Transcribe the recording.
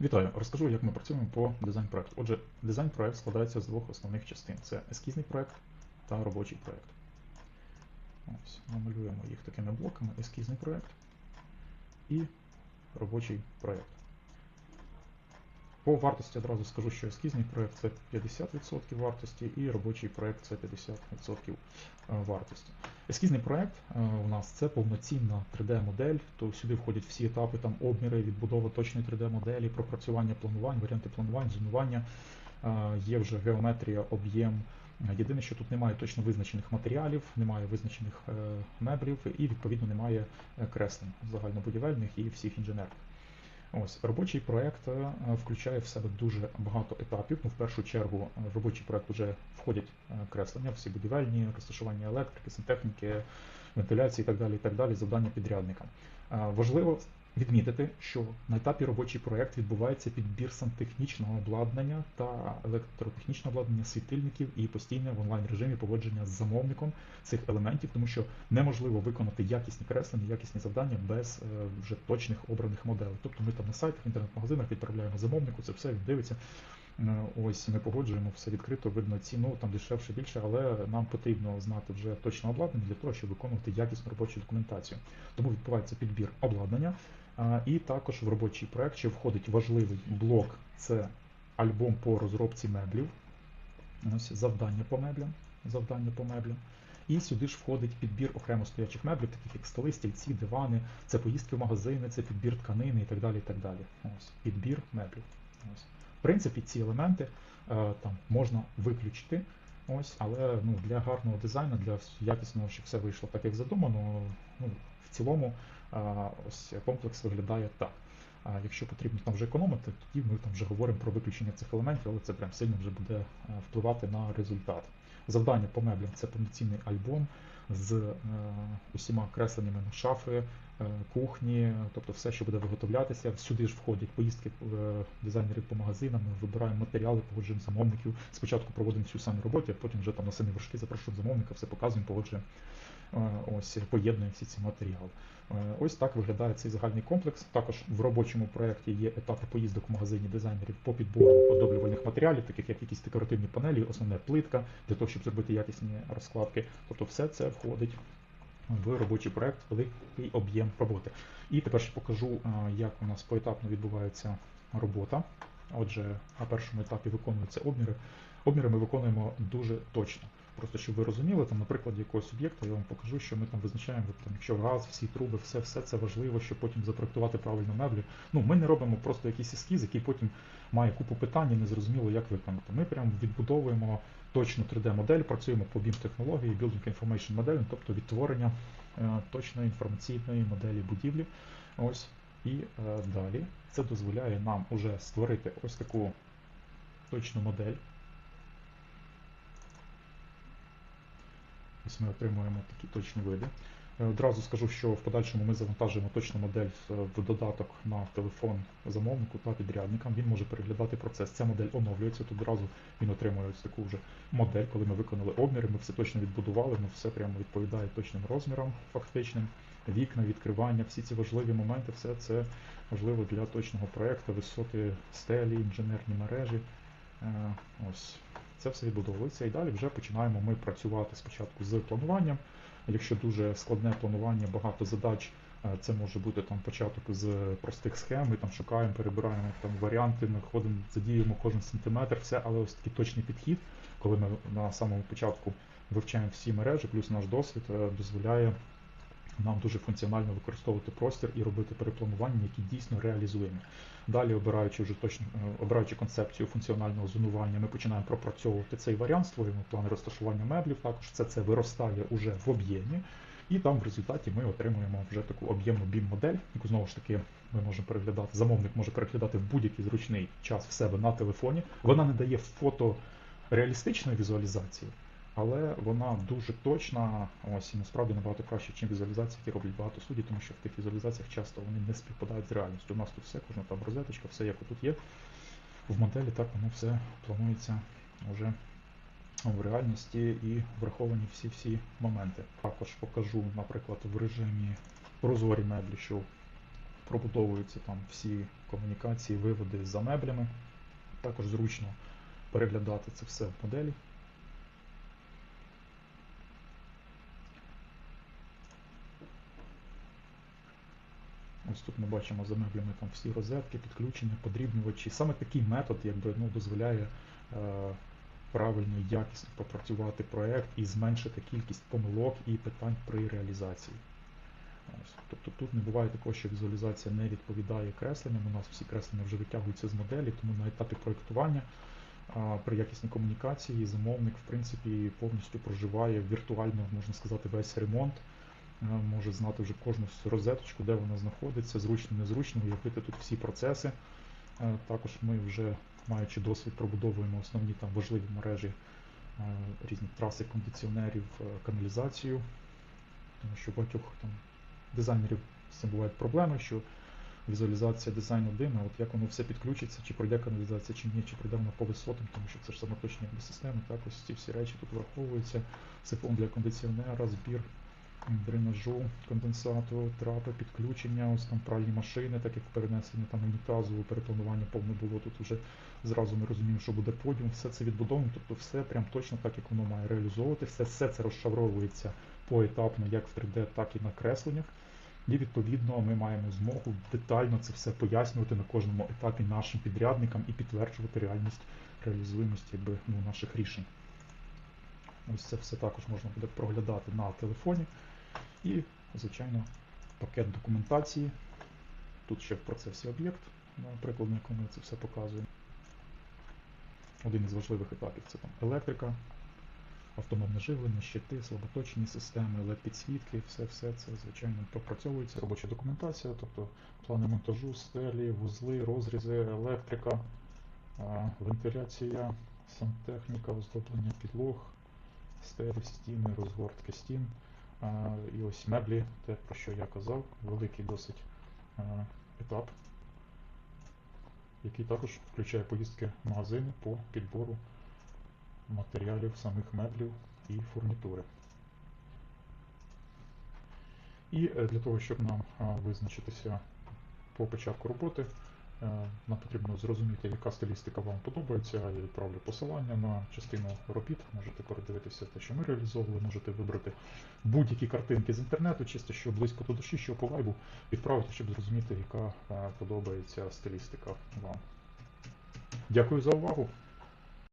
Вітаю, розкажу, як ми працюємо по дизайн проекту. Отже, дизайн проект складається з двох основних частин: це ескізний проект та робочий проект. Ось, намалюємо їх такими блоками: ескізний проект і робочий проект. По вартості одразу скажу, що ескізний проект це 50% вартості, і робочий проект це 50% вартості. Ескізний проект е, у нас це повноцінна 3D-модель, то сюди входять всі етапи, там обміри, відбудова точної 3D-моделі, пропрацювання планувань, варіанти планувань, зонування. Е, Є вже геометрія, об'єм. Єдине, що тут немає точно визначених матеріалів, немає визначених е, меблів і відповідно немає креслень загальнобудівельних і всіх інженерних. Ось робочий проект е, включає в себе дуже багато етапів. Ну, в першу чергу, е, в робочий проект вже входять е, креслення, всі будівельні, розташування електрики, сантехніки, вентиляції і так далі. і так далі, Завдання підрядника. Важливо відмітити, що на етапі робочий проект відбувається підбір сантехнічного обладнання та електротехнічного обладнання світильників і постійне в онлайн режимі поводження з замовником цих елементів, тому що неможливо виконати якісні креслення, якісні завдання без е, вже точних обраних моделей. Тобто ми там на сайтах, інтернет-магазинах відправляємо замовнику, це все він дивиться. Е, ось ми погоджуємо все відкрито, видно ціну, там дешевше більше, але нам потрібно знати вже точне обладнання для того, щоб виконувати якісну робочу документацію. Тому відбувається підбір обладнання. І також в робочий проект ще входить важливий блок це альбом по розробці меблів. Ось Завдання по меблям. Завдання по меблям. І сюди ж входить підбір окремо стоячих меблів, таких як столи, стільці, дивани, це поїздки в магазини, це підбір тканини і так далі. і так далі. Ось Підбір меблів. Ось. В принципі, ці елементи е, там можна виключити. Ось, Але ну, для гарного дизайну, для якісного, щоб все вийшло так, як задумано, ну, в цілому ось комплекс виглядає так. А якщо потрібно там вже економити, тоді ми там вже говоримо про виключення цих елементів, але це прям сильно вже буде е, впливати на результат. Завдання по меблям це повноцінний альбом з е, усіма кресленнями на шафи, е, кухні, тобто все, що буде виготовлятися. Сюди ж входять поїздки дизайнерів по магазинам, ми вибираємо матеріали, погоджуємо замовників. Спочатку проводимо всю саму роботу, а потім вже там на самі вершки запрошуємо замовника, все показуємо, погоджуємо. Е, ось поєднує всі ці матеріали. Е, ось так виглядає цей загальний комплекс. Також в робочому проєкті є етапи поїздок в магазині дизайнерів по підбору оздоблювальних матеріалів, таких як якісь декоративні панелі, основна плитка для того, щоб зробити якісні розкладки. Тобто, все це входить в робочий проєкт, великий об'єм роботи. І тепер ще покажу, е, як у нас поетапно відбувається робота. Отже, на першому етапі виконуються обміри. Обміри ми виконуємо дуже точно. Просто щоб ви розуміли, там, наприклад, якогось об'єкту, я вам покажу, що ми там визначаємо, там, якщо газ, всі труби, все все це важливо, щоб потім запроектувати правильно меблі. Ну, Ми не робимо просто якийсь ескіз, який потім має купу питань і незрозуміло, як виконати. Ми прямо відбудовуємо точну 3D-модель, працюємо по BIM технології, Building Information Modeling, тобто відтворення е, точної інформаційної моделі будівлі. Ось. І е, далі це дозволяє нам уже створити ось таку точну модель. Ось ми отримуємо такі точні види. Е, одразу скажу, що в подальшому ми завантажуємо точну модель в додаток на телефон замовнику та підрядникам. Він може переглядати процес. Ця модель оновлюється, тут одразу він отримує ось таку вже модель, коли ми виконали обміри, ми все точно відбудували, ми все прямо відповідає точним розмірам фактичним, вікна, відкривання, всі ці важливі моменти, все це важливо для точного проєкту, висоти стелі, інженерні мережі. Е, ось це все відбудовується. І далі вже починаємо ми працювати спочатку з плануванням. Якщо дуже складне планування, багато задач, е, це може бути там початок з простих схем, ми там шукаємо, перебираємо там варіанти, ми ходимо, задіємо кожен сантиметр, все, але ось такий точний підхід, коли ми на самому початку вивчаємо всі мережі, плюс наш досвід е, дозволяє нам дуже функціонально використовувати простір і робити перепланування, які дійсно реалізуємо. Далі, обираючи вже точно е, обираючи концепцію функціонального зонування, ми починаємо пропрацьовувати цей варіант, створюємо плани розташування меблів. Також це це виростає уже в об'ємі, і там в результаті ми отримуємо вже таку об'ємну BIM-модель, яку знову ж таки ми можемо переглядати. Замовник може переглядати в будь-який зручний час в себе на телефоні. Вона не дає фото реалістичної візуалізації але вона дуже точна, ось і насправді набагато краще, ніж візуалізації, які роблять багато судді, тому що в тих візуалізаціях часто вони не співпадають з реальністю. У нас тут все, кожна там розеточка, все як тут є. В моделі так воно все планується вже в реальності і враховані всі-всі моменти. Також покажу, наприклад, в режимі прозорі меблі, що пробудовуються там всі комунікації, виводи за меблями. Також зручно переглядати це все в моделі. Ось тут ми бачимо за меблями там всі розетки, підключення, подрібнювачі. Саме такий метод якби, ну, дозволяє е, правильно і якісно попрацювати проект і зменшити кількість помилок і питань при реалізації. Ось. Тобто тут не буває такого, що візуалізація не відповідає кресленням. У нас всі креслення вже витягуються з моделі, тому на етапі проєктування а, при якісній комунікації замовник в принципі повністю проживає віртуально, можна сказати, весь ремонт. Може знати вже кожну розеточку, де вона знаходиться, зручно, незручно, уявити тут всі процеси. Також ми вже, маючи досвід, пробудовуємо основні там важливі мережі, різні траси кондиціонерів, е, каналізацію, тому що багатьох там дизайнерів з цим бувають проблеми, що візуалізація дизайн один, а от як воно все підключиться, чи пройде каналізація, чи ні, чи пройде вона по висотам, тому що це ж самоточні системи, так ось ці всі речі тут враховуються. Сифон для кондиціонера, збір дренажу, конденсату, трапи, підключення, ось там пральні машини, так як перенесення там унітазу, перепланування повне було тут вже зразу ми розуміємо, що буде подіум, все це відбудовано, тобто все прям точно так, як воно має реалізовувати, все, все це розшавровується поетапно як в 3D, так і на кресленнях. І відповідно ми маємо змогу детально це все пояснювати на кожному етапі нашим підрядникам і підтверджувати реальність реалізуємості якби, ну, наших рішень. Ось це все також можна буде проглядати на телефоні. І, звичайно, пакет документації. Тут ще в процесі об'єкт, наприклад, на якому ми це все показуємо. Один із важливих етапів це там електрика, автономне живлення, щити, слаботочні системи, led підсвітки, все все це, звичайно, пропрацьовується. Робоча документація, тобто плани монтажу, стелі, вузли, розрізи, електрика, вентиляція, сантехніка, оздоблення підлог, стелі, стіни, розгортки стін. А, І ось меблі, те, про що я казав, великий досить етап, який також включає поїздки в магазини по підбору матеріалів самих меблів і фурнітури. І е, для того, щоб нам визначитися по початку роботи, е, нам потрібно зрозуміти, яка стилістика вам подобається. Я відправлю посилання на частину робіт. Можете передивитися те, що ми реалізовували, можете вибрати будь-які картинки з інтернету, чисто що близько до душі, що по вайбу, відправити, щоб зрозуміти, яка е, подобається стилістика вам. Дякую за увагу!